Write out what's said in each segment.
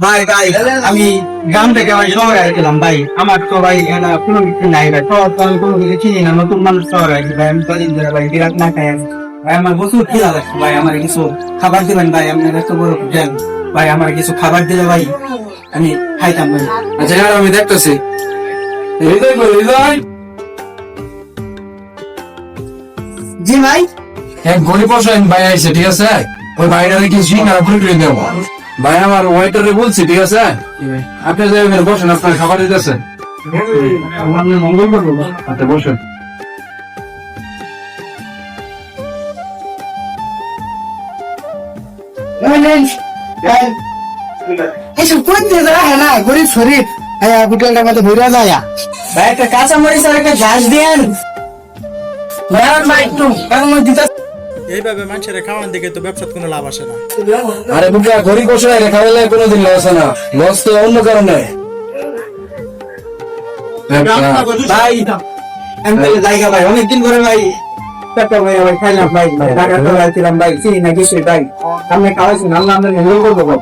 ভাই ভাই আমি গ্রাম থেকে ভাই শহরে আসছিলাম ভাই। আমার তো ভাই কোনো কিছু নাই ভাই। শহর তো আমি কোনো কিছু চিনি না নতুন মানুষ শহরে আসি ভাই। আমি কদিন ধরে ভাই বিরাট না খাই। ভাই আমার প্রচুর খিদা লাগছে ভাই। আমার কিছু খাবার দিবেন ভাই। আপনার এত বড় দেন ভাই। আমার কিছু খাবার দিলে ভাই আমি খাইতাম ভাই। আচ্ছা আমি দেখতেছি। হৃদয় হৃদয়। জি ভাই। এক গরিব অসহায় ভাই আইছে ঠিক আছে? ওই ভাইটারে কি সিঙ্গারা পুরি করে দেবো? ভাই আমার ওয়েটারে বলছি ঠিক আছে? আপনি যে এখানে বসেন আপনার খাবার দিতেছেন আচ্ছা বসেন। এসব করতে যায় না গরিব শরীর হ্যাঁ হোটেলটার মধ্যে ভরে যায়। ভাই একটা কাঁচা মরিচ আর একটা ঘাস দেন। ভাই একটু দিতে এইভাবে মানুষের খাওয়ানোর দিকে তো ব্যবসার কোনো লাভ আসে না। আরে বুকা গরিব অসহায় রেখা হলে কোনোদিন লস হয় না। লস তো অন্য কারণে। ভাই আমি জায়গা ভাই অনেকদিন করে ভাই পেটটা ভাই ভাই খাইলাম ভাই ভাই তো যাচ্ছিলাম ভাই চিনি না কিছু ভাই। আপনি খাওয়াইছেন আল্লাহ আপনাকে হেল্প করব ভাই।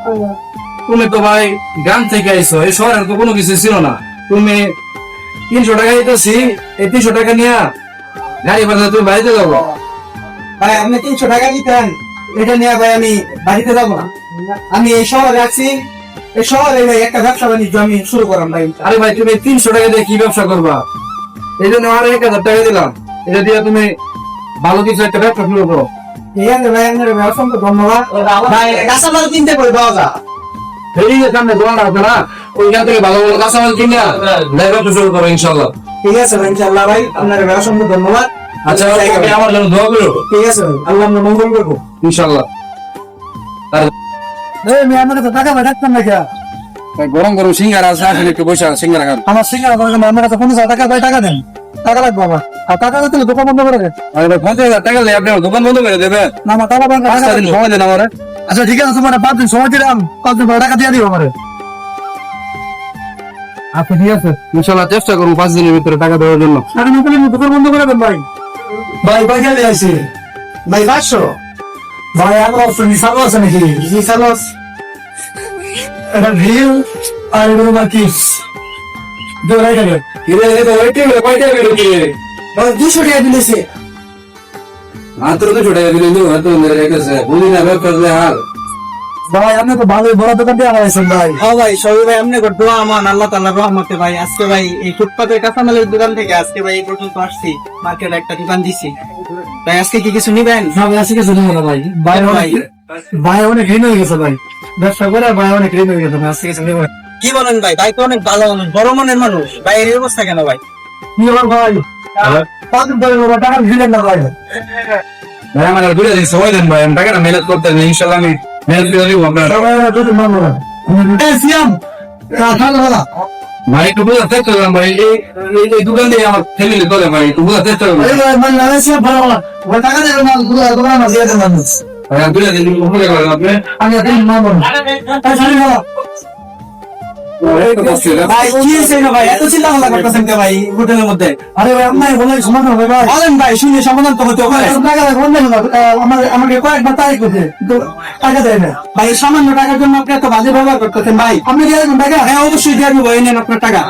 তুমি তো ভাই গ্রাম থেকে আইছো এই শহরের তো কোনো কিছু ছিল না। তুমি তিনশো টাকা দিতেছি এই তিনশো টাকা নিয়ে গাড়ি ভাড়া তুমি বাড়িতে যাব। ভাই আপনি তিনশো টাকা দিতেন। এটা নিয়ে ভাই আমি বাড়িতে যাব না। আমি এই শহরে আছি। এই শহরে ভাই একটা ব্যবসা বাণিজ্য আমি শুরু করলাম ভাই। আরে ভাই তুমি তিনশো টাকা দিয়ে কি ব্যবসা করবা? এই জন্য আর এক হাজার টাকা দিলাম। এটা দিয়ে তুমি ভালো কিছু একটা ব্যবসা শুরু করো। ঠিক আছে ভাই আপনার ভাই অসংখ্য ধন্যবাদ। ভাই কিনতে পাওয়া সামনে দোকান আছে না ওইখান থেকে ভালো ভালো কাঁচামাল কিনে ব্যবসা শুরু করো ইনশাল্লাহ ঠিক আছে ভাই ইনশাআল্লাহ ভাই আপনার ভাই অসংখ্য ধন্যবাদ। আচ্ছা তুমি আমার জন্য দোয়া করো। ঠিক আছে আল্লাহ আপনার মঙ্গল করব। ইনশাল্লাহ। এই আমি আপনার কাছে টাকা পাঠাচ্ছেন না কে? গরম গরম সিঙ্গারা আছে আসলে একটু বসে সিঙ্গারা খান। আমার সিঙ্গারা দোকানে আমার কাছে পঞ্চাশ টাকা ভাই টাকা দেন। টাকা লাগবে আমার। আর টাকা দিতে দোকান বন্ধ করে দেন পঞ্চাশ হাজার টাকা দিয়ে আপনি আমার দোকান বন্ধ করে দেবে না আমার টাকা ব্যাংকে টাকা দিন সময় দেন আমার। আচ্ছা ঠিক আছে তোমার পাঁচ দিন সময় দিলাম পাঁচ দিন টাকা দিয়ে দিও আমার। আচ্ছা ঠিক আছে। ইনশাল্লাহ চেষ্টা করব পাঁচ দিনের ভিতরে টাকা দেওয়ার জন্য। দোকান বন্ধ করে দেন ভাই। ভাই পয়সা দিয়ে আসি ভাই, পাঁচশো? ভাই আমার অপশন হিসাবও আছে নাকি? আছে। এটা রিল আর এগুলো বাকি দৌড়াই থাকে কিরে রে তো ওইটি বলে কয়টা বেরো কি ভাই দুশো টাকা দিলেছে মাত্র তো ছোট দিলে তো এত মেরে রেখেছে বুঝি না যে হাল। ভাই আপনি তো ভালোই বড় দোকান দিয়ে আনাইছেন ভাই। হ্যাঁ ভাই সবই ভাই আপনি দোয়া আমান আল্লাহ তাআলার রহমতে ভাই। আজকে ভাই এই ফুটপাতের কাঁচামালের দোকান থেকে আজকে ভাই এই পর্যন্ত আসছি। মার্কেটে একটা দোকান দিছি। ভাই আজকে কি কিছু নিবেন? না ভাই আজকে কিছু নিব না ভাই। ভাই ভাই? ভাই অনেক ঋণ হয়ে গেছে ভাই। ব্যবসা করে ভাই অনেক ঋণ হয়ে গেছে ভাই আজকে কিছু নিব কি বলেন ভাই? ভাই তো অনেক ভালো মানুষ বড় মনের মানুষ। ভাই এর অবস্থা কেন ভাই? কি বলেন ভাই। ধরে টাকা দিলেন না ভাই। ভাই আমার দুটো দিন দেন ভাই আমি টাকাটা মেহনত করতে ইনশাল্লাহ আমি ভাই একটু বোঝা চেষ্টা করলাম ভাই এই দোকান দিয়ে আমার ফ্যামিলি চলে ভাই একটু বোঝা চেষ্টা করলাম ভাই আর দুটো দিন ভাই কি হয়েছে ভাই? এত চিন্তা ভাবনা করতেছেন কে ভাই হোটেলের মধ্যে? আরে ভাই আপনার সমাধান হবে ভাই। বলেন ভাই শুনে সমাধান তো হতে হবে। টাকা বন্ধ আমার আমাকে কয়েকবার তারিখ করতে টাকা দেয় না। ভাই সামান্য টাকার জন্য আপনি এত বাজে ব্যবহার করতেছেন ভাই। আপনি দিয়ে দেবেন টাকা? হ্যাঁ অবশ্যই দিয়ে দেবো এই নেন আপনার টাকা।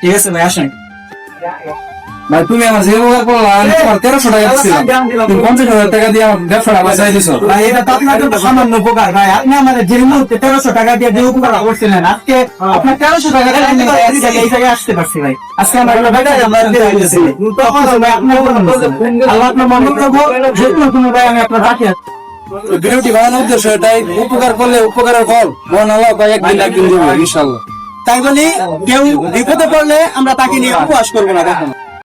ঠিক আছে ভাই আসেন। ভাই তুমি আমার যে ব্যবহার করলা আমি তোমার তেরোশো টাকা দিচ্ছিলাম তুমি পঞ্চাশ হাজার টাকা দিয়ে আমার ব্যবসাটা বাঁচাই দিছো। ভাই এটা তো আপনার জন্য সামান্য উপকার ভাই। আপনি আমাদের যে মুহূর্তে তেরোশো টাকা দিয়ে যে উপকার করছিলেন আজকে আপনার তেরোশো টাকা দিয়ে এই জায়গায়- এই জায়গায় আসতে পারছি ভাই। আজকে আমার আমরা দিয়ে দিয়েছি তখন ভাই আপনার উপর আল্লাহ আপনার করব যেহেতু তুমি ভাই আমি আপনার রাখি বানানোর উদ্দেশ্য এটাই উপকার করলে উপকারের ফল। মন আল্লাহ তাই একদিন একদিন দেবে ইনশাল্লাহ তাই বলি কেউ বিপদে পড়লে আমরা তাকে নিয়ে উপবাস করব না কখনো